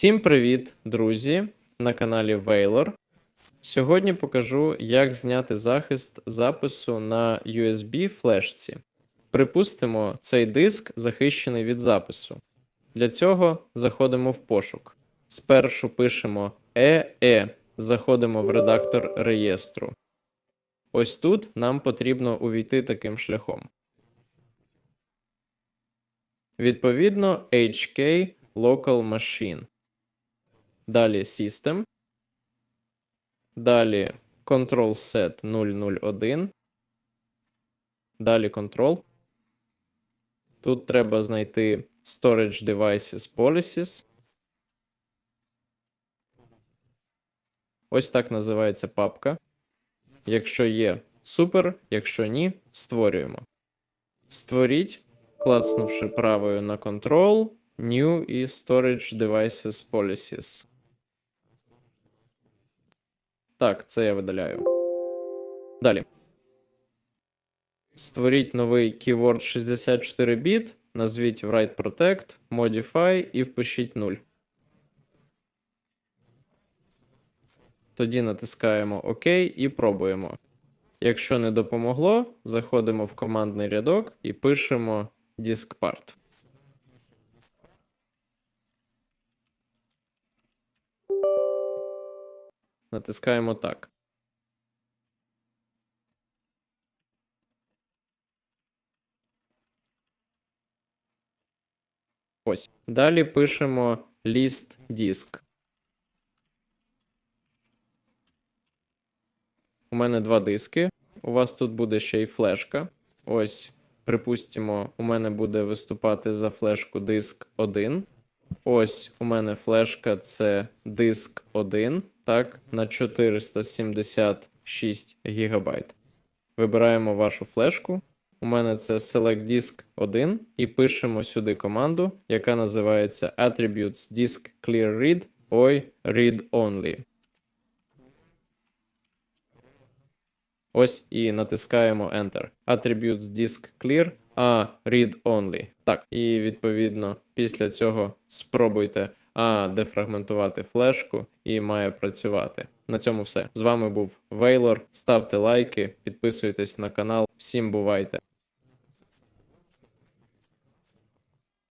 Всім привіт, друзі! На каналі Veilor. Сьогодні покажу, як зняти захист запису на USB флешці. Припустимо, цей диск захищений від запису. Для цього заходимо в пошук. Спершу пишемо EE, заходимо в редактор реєстру. Ось тут нам потрібно увійти таким шляхом. Відповідно, HK Local Machine. Далі System. Далі Control Set 001. Далі Control. Тут треба знайти Storage Devices Policies. Ось так називається папка. Якщо є, супер. Якщо ні, створюємо. Створіть, клацнувши правою на Control, New і Storage Devices Policies. Так, це я видаляю. Далі. Створіть новий keyword 64 біт, назвіть Write Protect, Modify і впишіть 0. Тоді натискаємо ОК і пробуємо. Якщо не допомогло, заходимо в командний рядок і пишемо diskpart. Натискаємо так. Ось. Далі пишемо list disk. У мене два диски. У вас тут буде ще й флешка. Ось, припустимо, у мене буде виступати за флешку диск 1. Ось у мене флешка це диск 1, так, на 476 ГБ. Вибираємо вашу флешку. У мене це Select Disk 1 і пишемо сюди команду, яка називається Attributes Disk Clear Read ой Read Only. Ось і натискаємо Enter. Attributes Disk Clear, а Read Only. Так, і відповідно після цього спробуйте а дефрагментувати флешку і має працювати. На цьому все. З вами був Вейлор. Ставте лайки, підписуйтесь на канал. Всім бувайте!